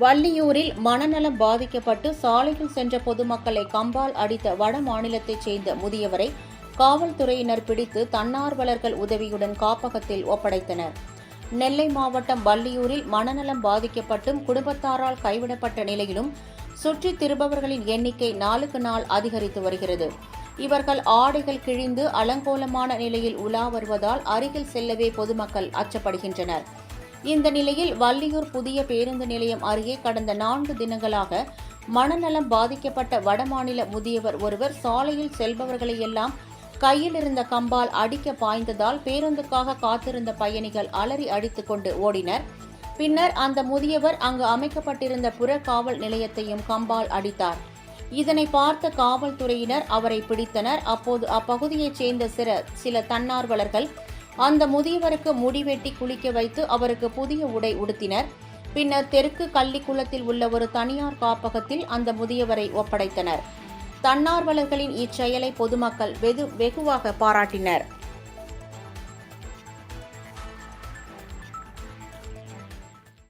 வள்ளியூரில் மனநலம் பாதிக்கப்பட்டு சாலையில் சென்ற பொதுமக்களை கம்பால் அடித்த வட மாநிலத்தைச் சேர்ந்த முதியவரை காவல்துறையினர் பிடித்து தன்னார்வலர்கள் உதவியுடன் காப்பகத்தில் ஒப்படைத்தனர். நெல்லை மாவட்டம் வள்ளியூரில் மனநலம் பாதிக்கப்பட்டும் குடும்பத்தாரால் கைவிடப்பட்ட நிலையிலும் சுற்றித் திரும்பவர்களின் எண்ணிக்கை நாளுக்கு நாள் அதிகரித்து வருகிறது. இவர்கள் ஆடைகள் கிழிந்து அலங்கோலமான நிலையில் உலா வருவதால் அருகில் செல்லவே பொதுமக்கள் அச்சப்படுகின்றனர். இந்த நிலையில் வள்ளியூர் புதிய பேருந்து நிலையம் அருகே கடந்த நான்கு தினங்களாக மனநலம் பாதிக்கப்பட்ட வடமாநில முதியவர் ஒருவர் சாலையில் செல்பவர்களை எல்லாம் கையில் இருந்த கம்பால் அடிக்க பாய்ந்ததால் பேருந்துக்காக காத்திருந்த பயணிகள் அலறி அடித்துக் கொண்டு ஓடினர். பின்னர் அந்த முதியவர் அங்கு அமைக்கப்பட்டிருந்த புற காவல் நிலையத்தையும் கம்பால் அடித்தார். இதனை பார்த்த காவல்துறையினர் அவரை பிடித்தனர். அப்போது அப்பகுதியைச் சேர்ந்த சில சில தன்னார்வலர்கள் அந்த முதியவருக்கு முடிவெட்டி குளிக்க வைத்து அவருக்கு புதிய உடை உடுத்தினர். பின்னர் தெற்கு கள்ளிக்குளத்தில் உள்ள ஒரு தனியார் காப்பகத்தில் அந்த முதியவரை ஒப்படைத்தனர். தன்னார்வலர்களின் இச்செயலை பொதுமக்கள் வெகு வெகுவாக பாராட்டினர்.